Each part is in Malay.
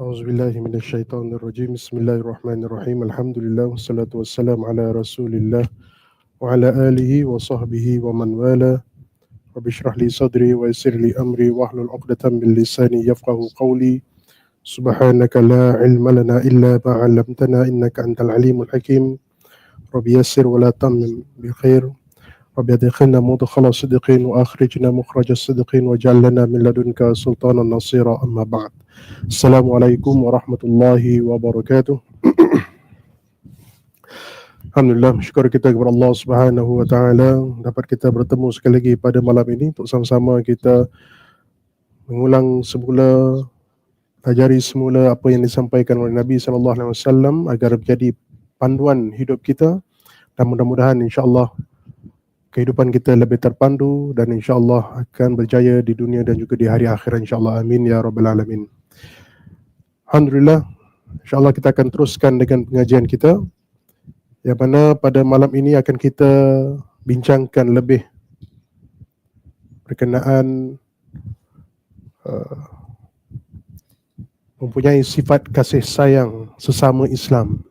أعوذ بالله من الشيطان الرجيم. بسم الله الرحمن الرحيم. الحمد لله والصلاة والسلام على رسول الله وعلى آله وصحبه ومن والاه. رب اشرح لي صدري ويسر لي أمري واحلل عقدة من لساني يفقه قولي. سبحانك لا علم لنا إلا ما علمتنا إنك أنت العليم الحكيم. رب يسر ولا تمن بخير. رب ادخلنا مدخل صدق وأخرجنا مخرج الصدق واجعل لنا من لدنك سلطانا نصيرا أما بعد Assalamualaikum warahmatullahi wabarakatuh. Alhamdulillah, syukur kita kepada Allah Subhanahu wa taala dapat kita bertemu sekali lagi pada malam ini untuk sama-sama kita mengulang semula pelajari semula apa yang disampaikan oleh Nabi sallallahu alaihi wasallam agar menjadi panduan hidup kita dan mudah-mudahan insya-Allah kehidupan kita lebih terpandu dan insya-Allah akan berjaya di dunia dan juga di hari akhirat insya-Allah amin ya rabbal alamin. Alhamdulillah, insyaAllah kita akan teruskan dengan pengajian kita yang mana pada malam ini akan kita bincangkan lebih berkenaan uh, mempunyai sifat kasih sayang sesama Islam.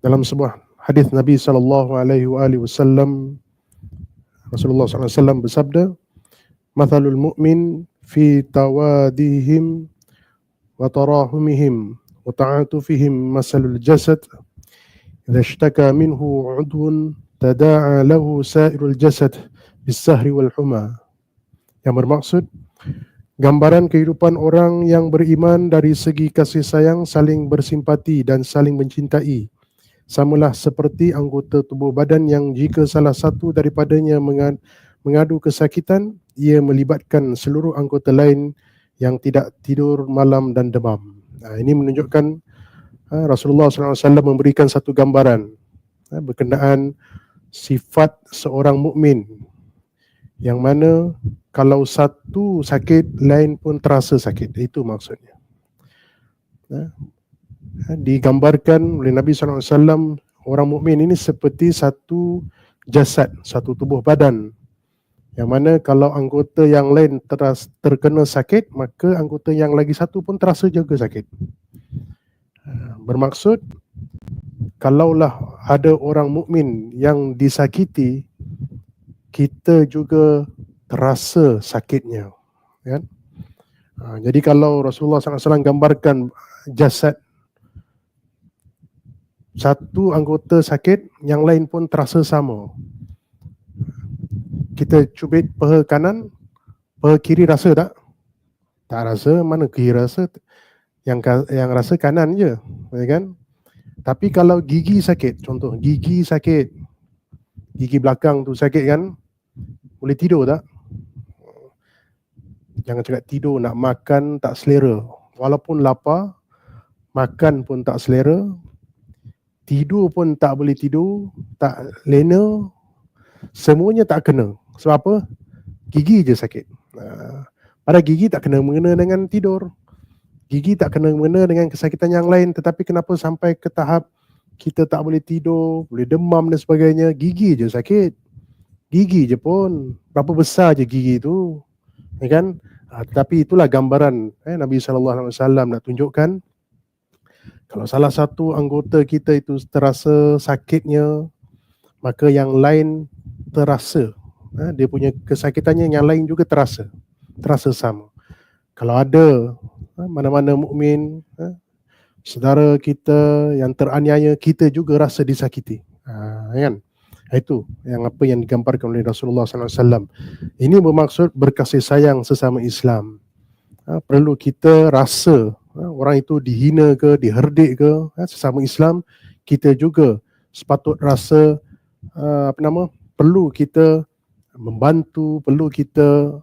Dalam sebuah hadis Nabi sallallahu alaihi wa alihi wasallam Rasulullah sallallahu bersabda Mathalul mu'min fi tawadihim wa tarahumihim wa ta'atufihim masalul jasad. Idza ishtaka minhu 'udwun tada'a lahu sa'irul jasad bisahri wal huma. Yang bermaksud gambaran kehidupan orang yang beriman dari segi kasih sayang saling bersimpati dan saling mencintai samalah seperti anggota tubuh badan yang jika salah satu daripadanya mengadu kesakitan ia melibatkan seluruh anggota lain yang tidak tidur malam dan demam. Nah, ini menunjukkan uh, Rasulullah SAW memberikan satu gambaran uh, berkenaan sifat seorang mukmin yang mana kalau satu sakit lain pun terasa sakit. Itu maksudnya. Digambarkan oleh Nabi SAW orang mukmin ini seperti satu jasad, satu tubuh badan yang mana kalau anggota yang lain teras, terkena sakit, maka anggota yang lagi satu pun terasa juga sakit. Ha, bermaksud, kalaulah ada orang mukmin yang disakiti, kita juga terasa sakitnya. Kan? Jadi kalau Rasulullah SAW gambarkan jasad satu anggota sakit, yang lain pun terasa sama kita cubit peha kanan, peha kiri rasa tak? Tak rasa, mana kiri rasa? Yang yang rasa kanan je, ya kan? Tapi kalau gigi sakit, contoh gigi sakit, gigi belakang tu sakit kan, boleh tidur tak? Jangan cakap tidur, nak makan tak selera. Walaupun lapar, makan pun tak selera, tidur pun tak boleh tidur, tak lena, semuanya tak kena. Sebab apa? Gigi je sakit. Uh, pada gigi tak kena mengena dengan tidur. Gigi tak kena mengena dengan kesakitan yang lain. Tetapi kenapa sampai ke tahap kita tak boleh tidur, boleh demam dan sebagainya. Gigi je sakit. Gigi je pun. Berapa besar je gigi tu. Ya kan? Uh, tetapi itulah gambaran eh, Nabi SAW nak tunjukkan. Kalau salah satu anggota kita itu terasa sakitnya, maka yang lain terasa. Ha, dia punya kesakitannya yang lain juga terasa. Terasa sama. Kalau ada ha, mana-mana mukmin ha, saudara kita yang teraniaya kita juga rasa disakiti. Ha, kan? Itu yang apa yang digambarkan oleh Rasulullah SAW ini bermaksud berkasih sayang sesama Islam. Ha, perlu kita rasa orang itu dihina ke diherdik ke ha, sesama Islam kita juga sepatut rasa uh, apa nama perlu kita membantu, perlu kita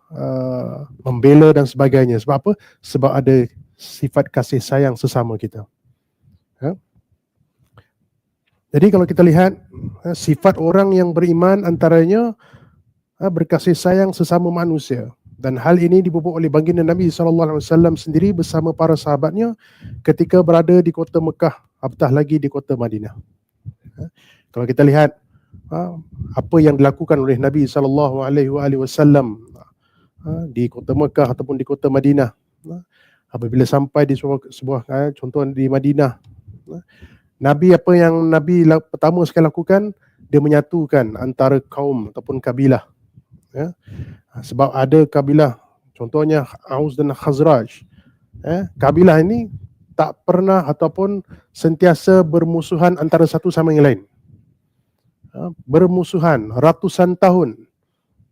membela dan sebagainya. Sebab apa? Sebab ada sifat kasih sayang sesama kita. Jadi kalau kita lihat sifat orang yang beriman antaranya berkasih sayang sesama manusia. Dan hal ini dibubuk oleh baginda Nabi sallallahu alaihi wasallam sendiri bersama para sahabatnya ketika berada di kota Mekah apatah lagi di kota Madinah. Ha? Kalau kita lihat ha, apa yang dilakukan oleh Nabi sallallahu alaihi wasallam ha, di kota Mekah ataupun di kota Madinah apabila sampai di sebuah, sebuah contoh di Madinah Nabi apa yang Nabi pertama sekali lakukan dia menyatukan antara kaum ataupun kabilah ya. Sebab ada kabilah contohnya Aus dan Khazraj. Ya. Kabilah ini tak pernah ataupun sentiasa bermusuhan antara satu sama yang lain. Ya. Bermusuhan ratusan tahun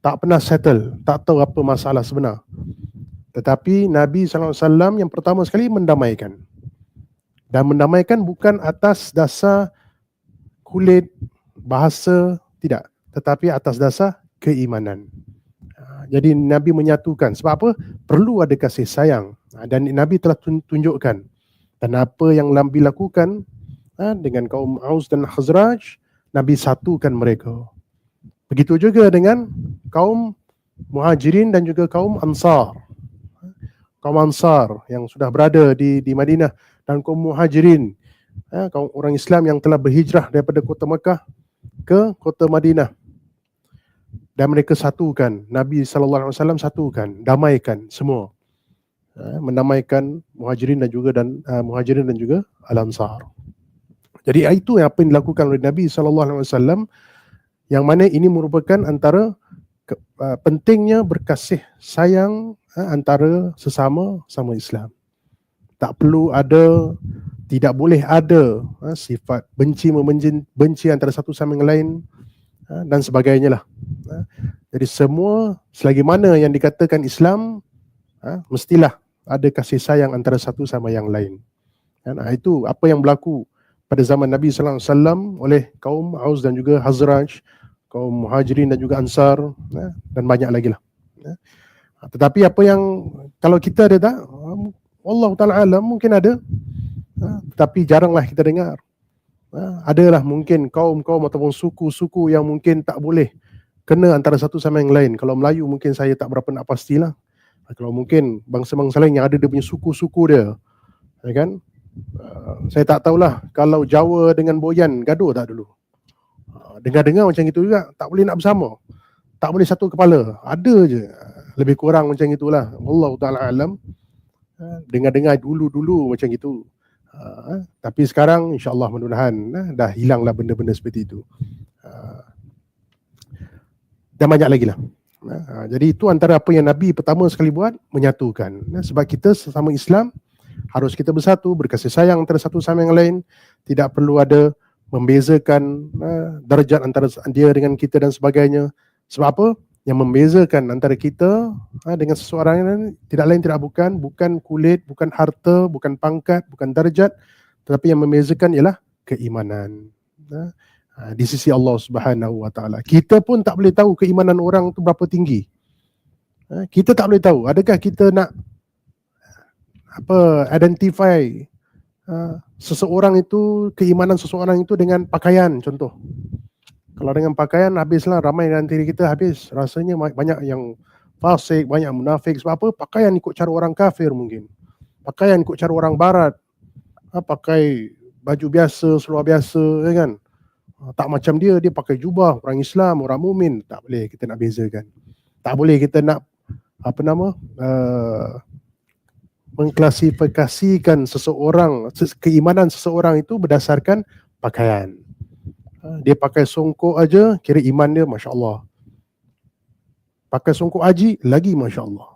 tak pernah settle, tak tahu apa masalah sebenar. Tetapi Nabi SAW yang pertama sekali mendamaikan. Dan mendamaikan bukan atas dasar kulit, bahasa, tidak. Tetapi atas dasar keimanan. Ha, jadi Nabi menyatukan. Sebab apa? Perlu ada kasih sayang. Ha, dan Nabi telah tunjukkan. Dan apa yang Nabi lakukan ha, dengan kaum Aus dan Khazraj, Nabi satukan mereka. Begitu juga dengan kaum Muhajirin dan juga kaum Ansar. Kaum Ansar yang sudah berada di di Madinah dan kaum Muhajirin, kaum orang Islam yang telah berhijrah daripada kota Mekah ke kota Madinah dan mereka satukan. Nabi sallallahu alaihi wasallam satukan damaikan semua. Uh, mendamaikan muhajirin dan juga dan uh, muhajirin dan juga al ansar jadi itu yang apa yang dilakukan oleh Nabi sallallahu alaihi wasallam yang mana ini merupakan antara ke, uh, pentingnya berkasih sayang uh, antara sesama sama Islam. Tak perlu ada tidak boleh ada uh, sifat benci membenci benci antara satu sama yang lain Ha, dan sebagainya lah. Ha, jadi semua selagi mana yang dikatakan Islam, ha, mestilah ada kasih sayang antara satu sama yang lain. Nah, itu apa yang berlaku pada zaman Nabi Sallallahu Alaihi Wasallam oleh kaum Aus dan juga Hazraj, kaum Muhajirin dan juga Ansar dan banyak lagi lah. Tetapi apa yang kalau kita ada tak, Allah Taala alam mungkin ada, tapi jaranglah kita dengar. Ha, adalah mungkin kaum-kaum ataupun suku-suku yang mungkin tak boleh kena antara satu sama yang lain. Kalau Melayu mungkin saya tak berapa nak pastilah. Ha, kalau mungkin bangsa-bangsa lain yang ada dia punya suku-suku dia. Ya kan? Uh, saya tak tahulah kalau Jawa dengan Boyan gaduh tak dulu. Dengar-dengar macam itu juga tak boleh nak bersama. Tak boleh satu kepala. Ada je. Lebih kurang macam itulah. Allah Taala alam. Dengar-dengar dulu-dulu macam itu. Uh, tapi sekarang insyaAllah mudah-mudahan uh, dah hilanglah benda-benda seperti itu. Uh, dan banyak lagi lah. Uh, jadi itu antara apa yang Nabi pertama sekali buat, menyatukan. Uh, sebab kita sesama Islam, harus kita bersatu, berkasih sayang antara satu sama yang lain. Tidak perlu ada membezakan uh, darjat antara dia dengan kita dan sebagainya. Sebab apa? Yang membezakan antara kita ha, dengan seseorang yang tidak lain tidak bukan bukan kulit, bukan harta, bukan pangkat, bukan darjat tetapi yang membezakan ialah keimanan. Ha, ha, di sisi Allah Subhanahu Wa Taala. Kita pun tak boleh tahu keimanan orang tu berapa tinggi. Ha, kita tak boleh tahu. Adakah kita nak apa identify ha, seseorang itu keimanan seseorang itu dengan pakaian contoh. Kalau dengan pakaian habislah ramai di antara kita habis. Rasanya banyak yang fasik, banyak munafik. Sebab apa? Pakaian ikut cara orang kafir mungkin. Pakaian ikut cara orang barat. Ha, pakai baju biasa, seluar biasa, ya kan? Ha, tak macam dia, dia pakai jubah, orang Islam, orang mumin. Tak boleh kita nak bezakan. Tak boleh kita nak, apa nama, uh, mengklasifikasikan seseorang, keimanan seseorang itu berdasarkan pakaian. Ha, dia pakai songkok aja kira iman dia masya-Allah. Pakai songkok haji lagi masya-Allah.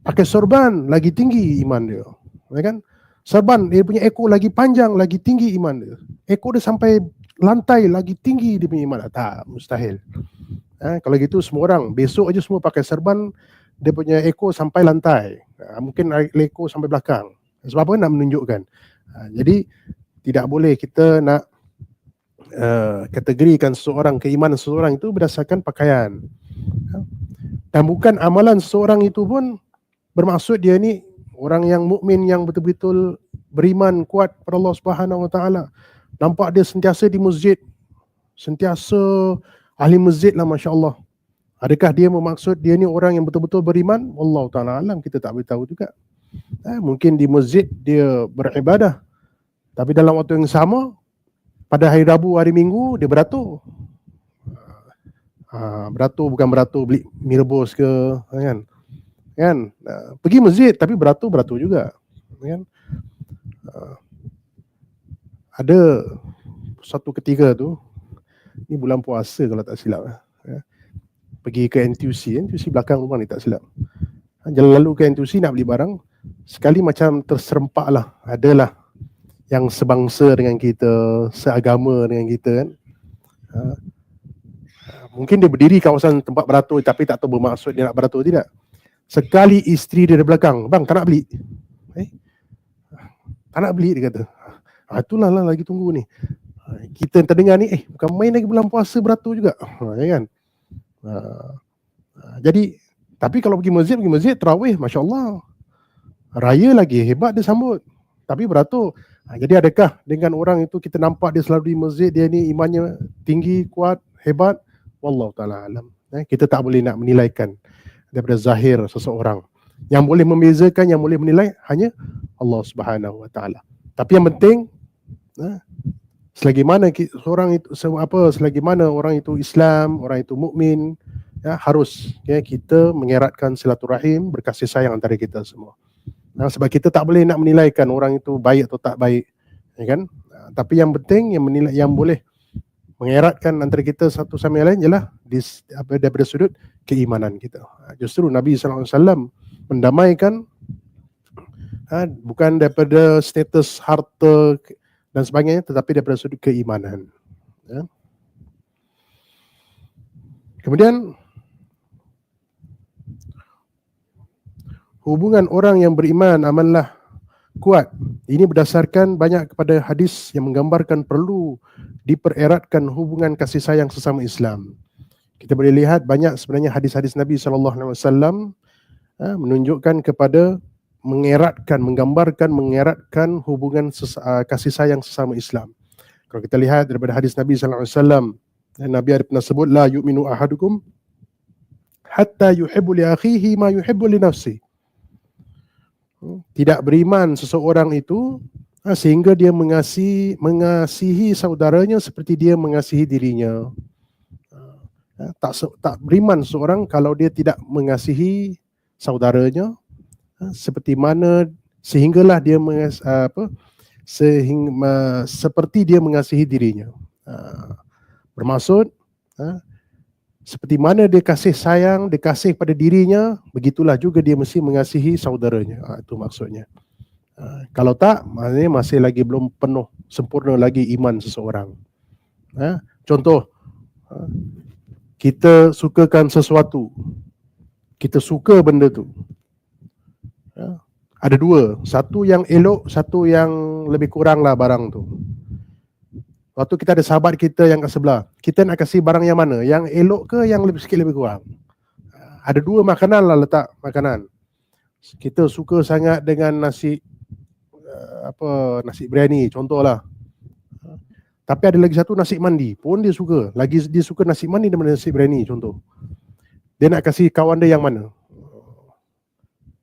Pakai sorban lagi tinggi iman dia. Ya kan? Sorban dia punya ekor lagi panjang lagi tinggi iman dia. Ekor dia sampai lantai lagi tinggi dia punya iman. Tak, mustahil. Ha, kalau gitu semua orang besok aja semua pakai serban dia punya ekor sampai lantai. Ha, mungkin ekor sampai belakang. Sebab apa nak menunjukkan. Ha, jadi tidak boleh kita nak uh, kategorikan seseorang keimanan seseorang itu berdasarkan pakaian. Dan bukan amalan seseorang itu pun bermaksud dia ni orang yang mukmin yang betul-betul beriman kuat kepada Allah Subhanahu Wa Taala. Nampak dia sentiasa di masjid, sentiasa ahli masjid lah masya-Allah. Adakah dia bermaksud dia ni orang yang betul-betul beriman? Allah Ta'ala alam kita tak boleh tahu juga. Eh, mungkin di masjid dia beribadah. Tapi dalam waktu yang sama, pada hari Rabu, hari Minggu, dia beratur. Uh, beratur bukan beratur beli mie rebus ke kan kan uh, pergi masjid tapi beratur beratur juga kan uh, ada satu ketika tu ni bulan puasa kalau tak silap ya. pergi ke NTUC NTUC belakang rumah ni tak silap jalan lalu ke NTUC nak beli barang sekali macam terserempak lah adalah yang sebangsa dengan kita seagama dengan kita kan uh, mungkin dia berdiri kawasan tempat beratur tapi tak tahu bermaksud dia nak beratur tidak. Sekali isteri dia di belakang, bang tak nak beli. Eh? Tak nak beli dia kata. Ha, itulah lah lagi tunggu ni. Ha, kita terdengar ni, eh bukan main lagi bulan puasa beratur juga. Ha, ya kan? Ha, ha, jadi, tapi kalau pergi masjid, pergi masjid, terawih, Masya Allah. Raya lagi, hebat dia sambut. Tapi beratur. Ha, jadi adakah dengan orang itu kita nampak dia selalu di masjid, dia ni imannya tinggi, kuat, hebat. Wallahu taala alam. Eh, kita tak boleh nak menilaikan daripada zahir seseorang. Yang boleh membezakan, yang boleh menilai hanya Allah Subhanahu wa taala. Tapi yang penting eh, selagi mana seorang itu apa selagi mana orang itu Islam, orang itu mukmin, ya harus ya kita mengeratkan silaturahim, berkasih sayang antara kita semua. Nah, sebab kita tak boleh nak menilaikan orang itu baik atau tak baik, ya kan? Tapi yang penting yang menilai yang boleh mengeratkan antara kita satu sama yang lain ialah di, apa, daripada sudut keimanan kita. Ha, justru Nabi SAW mendamaikan ha, bukan daripada status harta dan sebagainya tetapi daripada sudut keimanan. Ya. Kemudian hubungan orang yang beriman amanlah kuat. Ini berdasarkan banyak kepada hadis yang menggambarkan perlu dipereratkan hubungan kasih sayang sesama Islam. Kita boleh lihat banyak sebenarnya hadis-hadis Nabi sallallahu alaihi wasallam ha, menunjukkan kepada mengeratkan, menggambarkan, mengeratkan hubungan uh, kasih sayang sesama Islam. Kalau kita lihat daripada hadis Nabi sallallahu alaihi wasallam, Nabi ada pernah sebut la yu'minu ahadukum hatta yuhibbu li akhihi ma yuhibbu li nafsihi. Tidak beriman seseorang itu Ha, sehingga dia mengasihi, mengasihi saudaranya seperti dia mengasihi dirinya. Ha, ha, tak tak beriman seorang kalau dia tidak mengasihi saudaranya seperti mana sehinggalah dia mengas, apa sehingga seperti dia mengasihi dirinya. Bermaksud seperti mana dia kasih sayang, dia kasih pada dirinya, begitulah juga dia mesti mengasihi saudaranya. Itu maksudnya. Ha, kalau tak, maknanya masih lagi belum penuh, sempurna lagi iman seseorang. Ha, contoh, ha, kita sukakan sesuatu, kita suka benda tu. Ha, ada dua, satu yang elok, satu yang lebih kurang lah barang tu. Waktu kita ada sahabat kita yang kat sebelah, kita nak kasih barang yang mana? Yang elok ke yang lebih sikit lebih kurang? Ha, ada dua makanan lah letak makanan. Kita suka sangat dengan nasi apa nasi biryani contohlah. Tapi ada lagi satu nasi mandi pun dia suka. Lagi dia suka nasi mandi daripada nasi biryani contoh. Dia nak kasih kawan dia yang mana?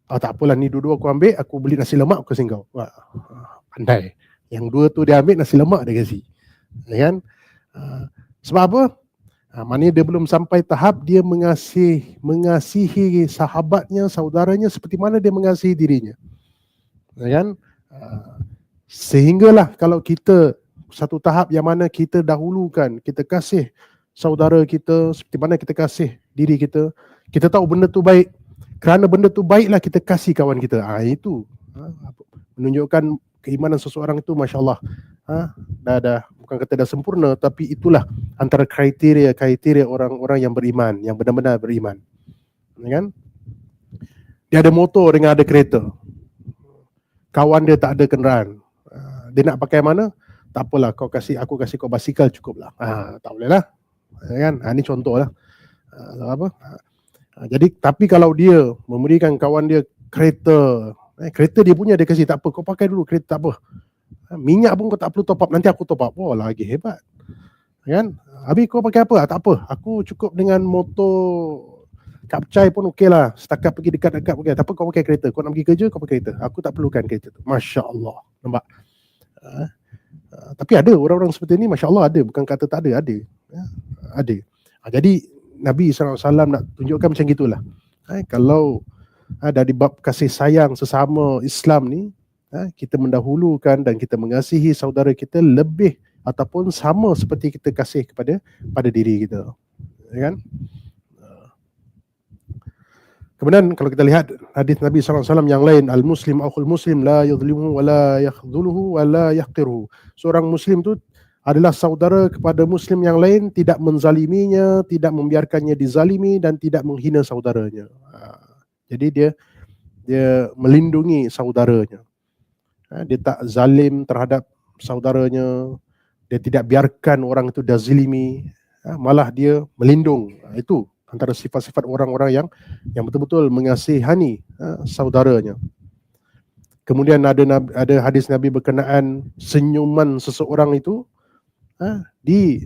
Ah tak apalah ni dua-dua aku ambil, aku beli nasi lemak kau. Wah, pandai. Yang dua tu dia ambil nasi lemak dia kasih. Kan? Sebab apa? Ha, maknanya dia belum sampai tahap dia mengasihi, mengasihi sahabatnya, saudaranya seperti mana dia mengasihi dirinya. Ya kan? Sehinggalah kalau kita satu tahap yang mana kita dahulukan, kita kasih saudara kita seperti mana kita kasih diri kita, kita tahu benda tu baik. Kerana benda tu baiklah kita kasih kawan kita. Ha, itu ha, menunjukkan keimanan seseorang itu masya-Allah. Ha, dah dah bukan kata dah sempurna tapi itulah antara kriteria-kriteria orang-orang yang beriman, yang benar-benar beriman. Ya kan? Dia ada motor dengan ada kereta kawan dia tak ada kenderaan. Uh, dia nak pakai mana? Tak apalah kau kasih aku kasih kau basikal cukup lah. Uh, tak boleh lah. Ya kan? Uh, ini contoh lah. Uh, apa? Uh, jadi tapi kalau dia memberikan kawan dia kereta, eh, kereta dia punya dia kasih tak apa kau pakai dulu kereta tak apa. Minyak pun kau tak perlu top up nanti aku top up. Oh lagi hebat. Kan? Habis kau pakai apa? Tak apa. Aku cukup dengan motor Kapcai pun okey lah. Setakat pergi dekat-dekat okey. Tapi kau pakai kereta. Kau nak pergi kerja, kau pakai kereta. Aku tak perlukan kereta tu. Masya Allah. Nampak? Uh, tapi ada orang-orang seperti ni, Masya Allah ada. Bukan kata tak ada. Ada. Uh, ada. Uh, jadi, Nabi SAW nak tunjukkan macam gitulah. Uh, kalau uh, dari bab kasih sayang sesama Islam ni, kita mendahulukan dan kita mengasihi saudara kita lebih ataupun sama seperti kita kasih kepada pada diri kita. Ya kan? Kemudian kalau kita lihat hadis Nabi SAW yang lain, Al-Muslim akhul Muslim la yudlimu wa la yakhdhuluhu wa la yahqiruhu. Seorang Muslim tu adalah saudara kepada Muslim yang lain, tidak menzaliminya, tidak membiarkannya dizalimi dan tidak menghina saudaranya. Ha. Jadi dia dia melindungi saudaranya. Ha, dia tak zalim terhadap saudaranya. Dia tidak biarkan orang itu dazilimi. Ha, malah dia melindung. Itu antara sifat-sifat orang-orang yang yang betul-betul mengasihani saudaranya. Kemudian ada ada hadis Nabi berkenaan senyuman seseorang itu di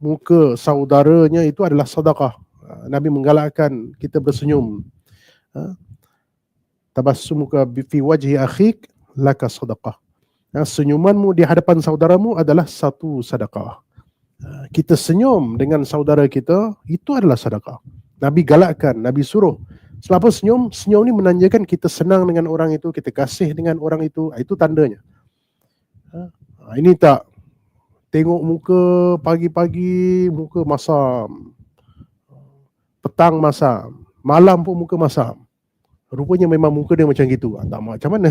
muka saudaranya itu adalah sedekah. Nabi menggalakkan kita bersenyum. Tabassumuka fi wajhi akhik laka sedekah. Uh, senyumanmu di hadapan saudaramu adalah satu sedekah. Ah, kita senyum dengan saudara kita, itu adalah sedekah. Nabi galakkan, Nabi suruh. Selapa senyum, senyum ni menandakan kita senang dengan orang itu, kita kasih dengan orang itu, ah, itu tandanya. Ah, ini tak tengok muka pagi-pagi, muka masam. Petang masam. Malam pun muka masam. Rupanya memang muka dia macam gitu. Tak macam mana.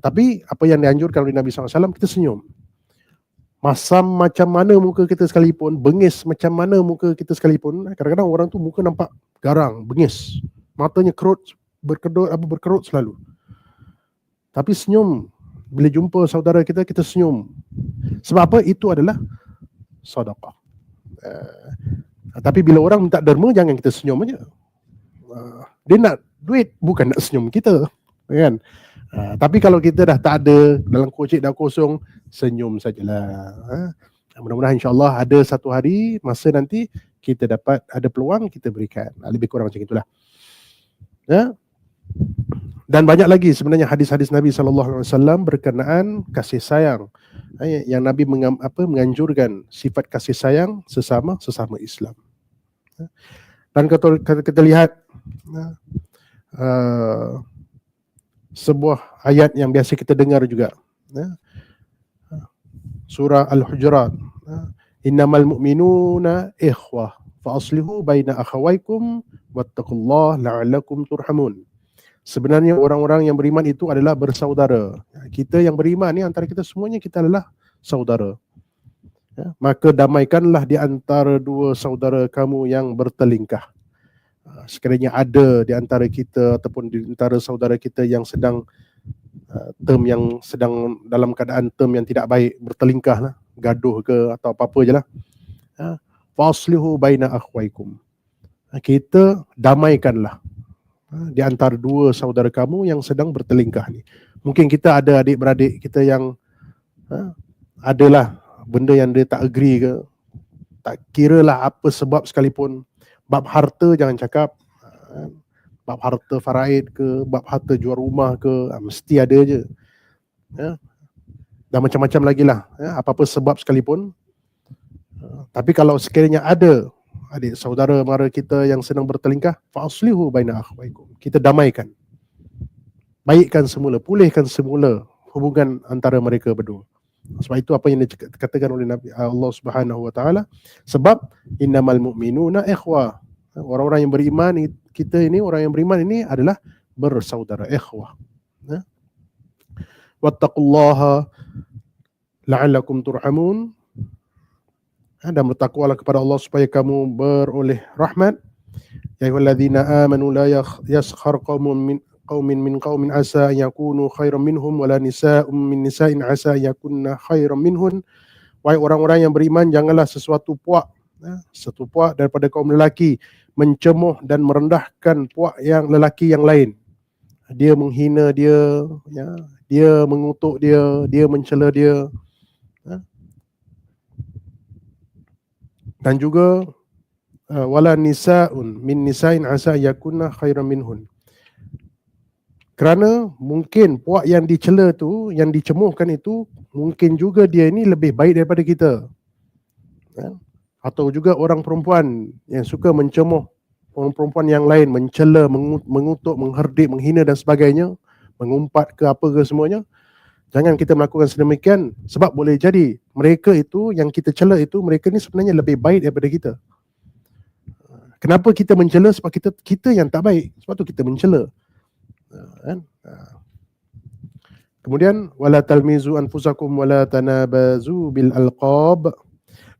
Tapi apa yang dianjurkan oleh Nabi SAW, kita senyum masam macam mana muka kita sekalipun, bengis macam mana muka kita sekalipun, kadang-kadang orang tu muka nampak garang, bengis. Matanya kerut, berkedut, apa berkerut selalu. Tapi senyum, bila jumpa saudara kita, kita senyum. Sebab apa? Itu adalah sadaqah. Uh, tapi bila orang minta derma, jangan kita senyum aja. Uh, dia nak duit, bukan nak senyum kita. Kan? Uh, tapi kalau kita dah tak ada dalam kocik dah kosong, senyum sajalah. Ha? Mudah-mudahan insyaAllah ada satu hari masa nanti kita dapat ada peluang kita berikan. Ha, lebih kurang macam itulah. Ya? Dan banyak lagi sebenarnya hadis-hadis Nabi SAW berkenaan kasih sayang. Ha, yang Nabi mengam, apa, menganjurkan sifat kasih sayang sesama sesama Islam. Ha? Dan kalau kita lihat uh, sebuah ayat yang biasa kita dengar juga ya. surah al-hujurat ya. innamal mu'minuna ikhwah fa aslihu baina akhawaykum wattaqullaha la'allakum turhamun sebenarnya orang-orang yang beriman itu adalah bersaudara ya, kita yang beriman ni antara kita semuanya kita adalah saudara ya. maka damaikanlah di antara dua saudara kamu yang bertelingkah Ah, sekiranya ada di antara kita ataupun di antara saudara kita yang sedang uh, term yang sedang dalam keadaan term yang tidak baik bertelingkah lah, gaduh ke atau apa-apa je lah. Uh, Faslihu baina akhwaikum. Kita damaikanlah di antara dua saudara kamu yang sedang bertelingkah ni. Mungkin kita ada adik-beradik kita yang uh, adalah benda yang dia tak agree ke, tak kira lah apa sebab sekalipun, bab harta jangan cakap uh, bab harta faraid ke bab harta jual rumah ke uh, mesti ada je. Ya. Dan macam-macam lagi lah ya, apa-apa sebab sekalipun. Uh, tapi kalau sekiranya ada adik saudara mara kita yang sedang bertelingkah fa'aslihu baina akhwaikum. Kita damaikan. Baikkan semula pulihkan semula hubungan antara mereka berdua. Sebab itu apa yang dikatakan oleh Nabi Allah Subhanahu wa taala sebab innamal mu'minuna ikhwah. Orang-orang yang beriman kita ini orang yang beriman ini adalah bersaudara ikhwah. Ya. Wattaqullaha la'allakum turhamun. Ya, dan bertakwalah kepada Allah supaya kamu beroleh rahmat. Ya ayyuhalladzina amanu la yaskhar qaumun min qaumin min qaumin asa yakunu khairan minhum wala nisa'un min nisa'in asa yakunna khairan minhun wahai orang-orang yang beriman janganlah sesuatu puak satu puak daripada kaum lelaki mencemuh dan merendahkan puak yang lelaki yang lain dia menghina dia ya dia mengutuk dia dia mencela dia ya. dan juga uh, wala nisaun min nisain asa yakunna khairan minhun kerana mungkin puak yang dicela tu yang dicemuhkan itu mungkin juga dia ni lebih baik daripada kita ya? Atau juga orang perempuan yang suka mencemuh orang perempuan yang lain mencela mengutuk mengherdik menghina dan sebagainya mengumpat ke apa ke semuanya jangan kita melakukan sedemikian sebab boleh jadi mereka itu yang kita cela itu mereka ni sebenarnya lebih baik daripada kita. Kenapa kita mencela? Sebab kita kita yang tak baik. Sebab tu kita mencela. Kan? Kemudian wala talmizu anfusakum wala tanabazu bil alqab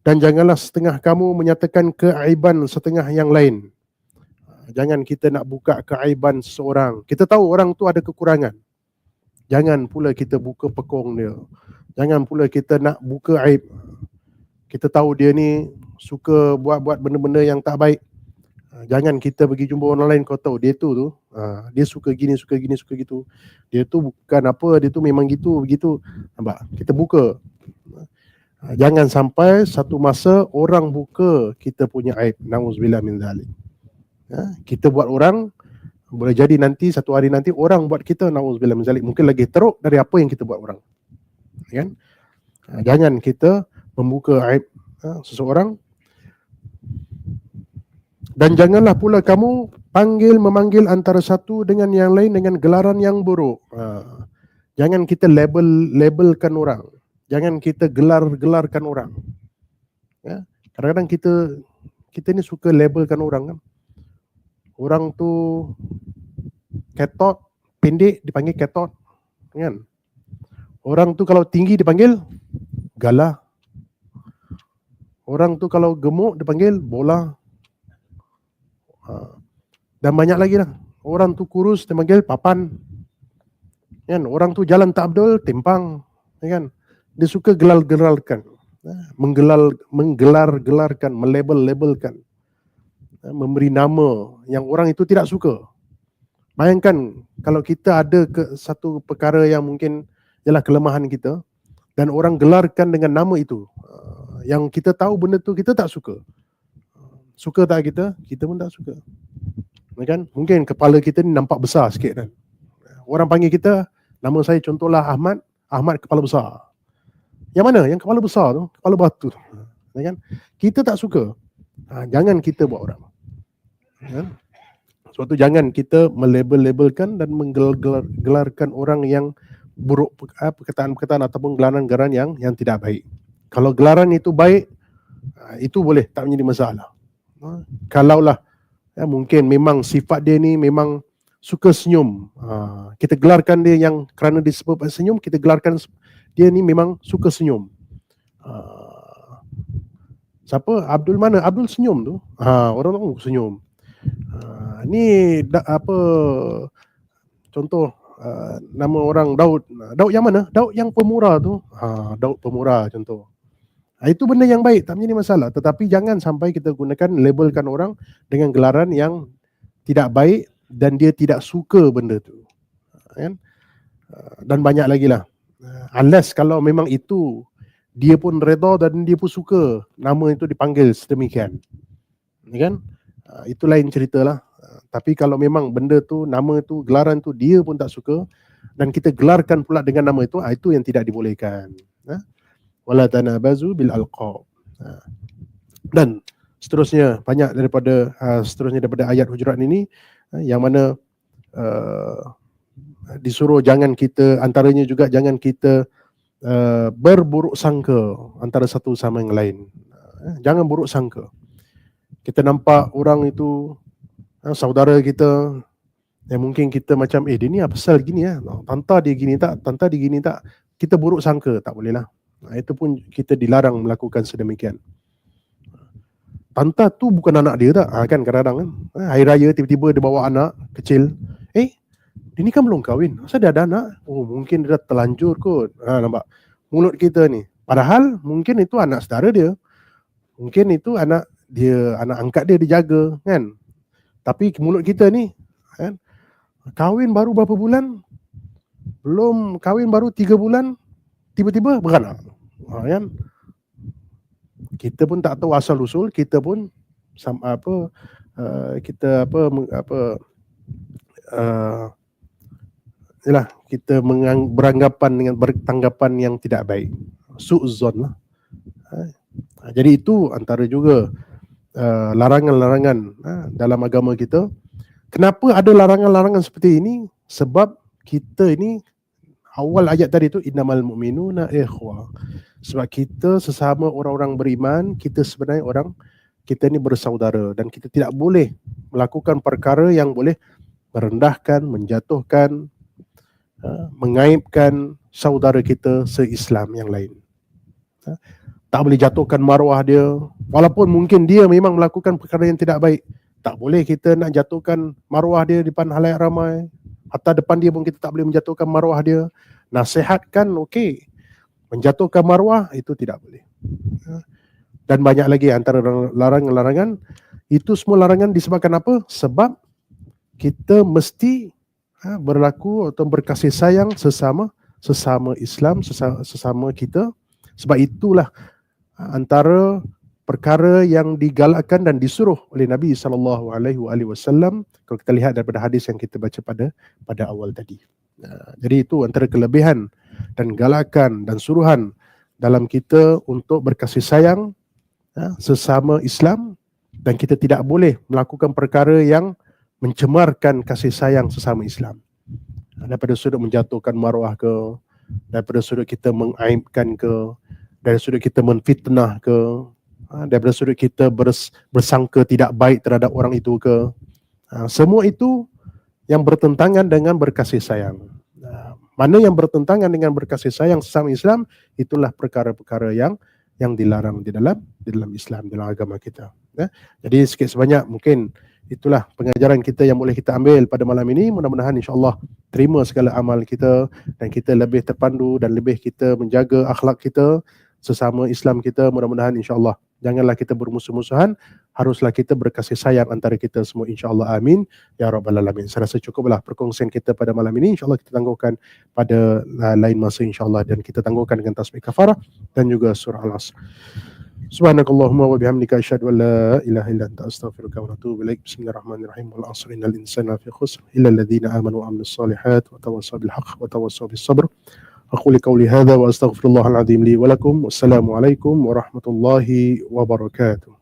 dan janganlah setengah kamu menyatakan keaiban setengah yang lain. Jangan kita nak buka keaiban seseorang kita tahu orang tu ada kekurangan. Jangan pula kita buka pekong dia. Jangan pula kita nak buka aib. Kita tahu dia ni suka buat-buat benda-benda yang tak baik. Jangan kita pergi jumpa orang lain kau tahu dia tu tu. Uh, dia suka gini suka gini suka gitu. Dia tu bukan apa dia tu memang gitu begitu. Nampak? Kita buka jangan sampai satu masa orang buka kita punya aib nauzubillah min zalik uh, kita buat orang boleh jadi nanti satu hari nanti orang buat kita nauzubillah min zalik mungkin lagi teruk dari apa yang kita buat orang kan jangan kita membuka aib uh, seseorang dan janganlah pula kamu panggil memanggil antara satu dengan yang lain dengan gelaran yang buruk. Ha. Jangan kita label labelkan orang. Jangan kita gelar-gelarkan orang. Ya. Kadang-kadang kita kita ni suka labelkan orang kan. Orang tu ketot, pendek dipanggil ketot. Kan? Orang tu kalau tinggi dipanggil galah. Orang tu kalau gemuk dipanggil bola. Ha. Dan banyak lagi lah. Orang tu kurus dia panggil papan. Kan? Orang tu jalan tak betul, timpang. Kan? Dia suka gelar-gelarkan. Ha. Menggelar, menggelar-gelarkan, melabel-labelkan. Ha. Memberi nama yang orang itu tidak suka. Bayangkan kalau kita ada ke satu perkara yang mungkin ialah kelemahan kita dan orang gelarkan dengan nama itu yang kita tahu benda tu kita tak suka suka tak kita? Kita pun tak suka. Kan? Mungkin kepala kita ni nampak besar sikit kan. Orang panggil kita, nama saya contohlah Ahmad, Ahmad kepala besar. Yang mana? Yang kepala besar tu, kepala batu. Kan? Kita tak suka. Ha, jangan kita buat orang. Kan? Sebab tu jangan kita melabel-labelkan dan menggelarkan orang yang buruk perkataan-perkataan ataupun gelaran-gelaran yang yang tidak baik. Kalau gelaran itu baik, ha, itu boleh tak menjadi masalah. Ha, kalaulah ya, mungkin memang sifat dia ni memang suka senyum. Ha, kita gelarkan dia yang kerana disebabkan senyum, kita gelarkan dia ni memang suka senyum. Ha, siapa? Abdul mana? Abdul senyum tu. Ha, orang tahu senyum. Ha, ni da, apa contoh uh, nama orang Daud. Daud yang mana? Daud yang pemurah tu. Ha, Daud pemurah contoh. Ha, itu benda yang baik, tak menjadi masalah. Tetapi jangan sampai kita gunakan labelkan orang dengan gelaran yang tidak baik dan dia tidak suka benda tu. Kan? Dan banyak lagi lah. Unless kalau memang itu dia pun reda dan dia pun suka nama itu dipanggil sedemikian. Kan? Itu lain cerita lah. Tapi kalau memang benda tu, nama tu, gelaran tu dia pun tak suka dan kita gelarkan pula dengan nama itu, itu yang tidak dibolehkan. Ha? wala tanabazu bil alqab. Ha. Dan seterusnya banyak daripada uh, seterusnya daripada ayat hujurat ini uh, yang mana uh, disuruh jangan kita antaranya juga jangan kita uh, berburuk sangka antara satu sama yang lain. Uh, jangan buruk sangka. Kita nampak orang itu uh, saudara kita yang mungkin kita macam eh dia ni apa pasal gini ya? Tanta dia gini tak? Tanta dia gini tak? Kita buruk sangka tak boleh lah. Itu pun kita dilarang melakukan sedemikian. Tanta tu bukan anak dia tak? Ha, kan kadang-kadang kan. Ha, hari raya tiba-tiba dia bawa anak kecil. Eh, dia ni kan belum kahwin. Masa dia ada anak? Oh, mungkin dia dah terlanjur kot. Ha, nampak? Mulut kita ni. Padahal mungkin itu anak saudara dia. Mungkin itu anak dia, anak angkat dia dijaga kan. Tapi mulut kita ni, kan? Kahwin baru berapa bulan? Belum kahwin baru tiga bulan, tiba-tiba beranak. Ha, kan? Kita pun tak tahu asal usul, kita pun sama apa uh, kita apa apa uh, yalah kita mengang, beranggapan dengan bertanggapan yang tidak baik. Su'zon lah. Ha, jadi itu antara juga uh, larangan-larangan uh, dalam agama kita. Kenapa ada larangan-larangan seperti ini? Sebab kita ini awal ayat tadi tu innamal mu'minuna ikhwa. Sebab kita sesama orang-orang beriman kita sebenarnya orang kita ni bersaudara dan kita tidak boleh melakukan perkara yang boleh merendahkan menjatuhkan uh, mengaibkan saudara kita se-Islam yang lain. Ha? tak boleh jatuhkan maruah dia. Walaupun mungkin dia memang melakukan perkara yang tidak baik tak boleh kita nak jatuhkan maruah dia di depan halayak ramai. Hatta depan dia pun kita tak boleh menjatuhkan maruah dia. Nasihatkan okey menjatuhkan maruah itu tidak boleh. Ha? dan banyak lagi antara larangan-larangan. Itu semua larangan disebabkan apa? Sebab kita mesti ha, berlaku atau berkasih sayang sesama sesama Islam sesama, kita sebab itulah ha, antara perkara yang digalakkan dan disuruh oleh Nabi sallallahu alaihi wasallam kalau kita lihat daripada hadis yang kita baca pada pada awal tadi. Ha, jadi itu antara kelebihan dan galakan dan suruhan dalam kita untuk berkasih sayang sesama Islam dan kita tidak boleh melakukan perkara yang mencemarkan kasih sayang sesama Islam. Daripada sudut menjatuhkan maruah ke, daripada sudut kita mengaibkan ke, dari sudut kita menfitnah ke ha, daripada sudut kita bersangka tidak baik terhadap orang itu ke ha, semua itu yang bertentangan dengan berkasih sayang ha, mana yang bertentangan dengan berkasih sayang sesama Islam itulah perkara-perkara yang yang dilarang di dalam di dalam Islam dalam agama kita ya. jadi sikit sebanyak mungkin itulah pengajaran kita yang boleh kita ambil pada malam ini. Mudah-mudahan insya-Allah terima segala amal kita dan kita lebih terpandu dan lebih kita menjaga akhlak kita sesama Islam kita. Mudah-mudahan insya-Allah janganlah kita bermusuh-musuhan haruslah kita berkasih sayang antara kita semua. insya-Allah amin. Ya rabbal alamin. Saya rasa cukuplah perkongsian kita pada malam ini. insya-Allah kita tangguhkan pada lain masa insya-Allah dan kita tangguhkan dengan tasbih kafarah dan juga surah al-asr سبحانك اللهم وبحمدك أشهد أن لا إله إلا أنت أستغفرك واتوب إليك. بسم الله الرحمن الرحيم. والعصر إن الإنسان في خسر إلا الذين آمنوا وعملوا الصالحات وتواصوا بالحق وتواصوا بالصبر. أقول قولي هذا وأستغفر الله العظيم لي ولكم. والسلام عليكم ورحمة الله وبركاته.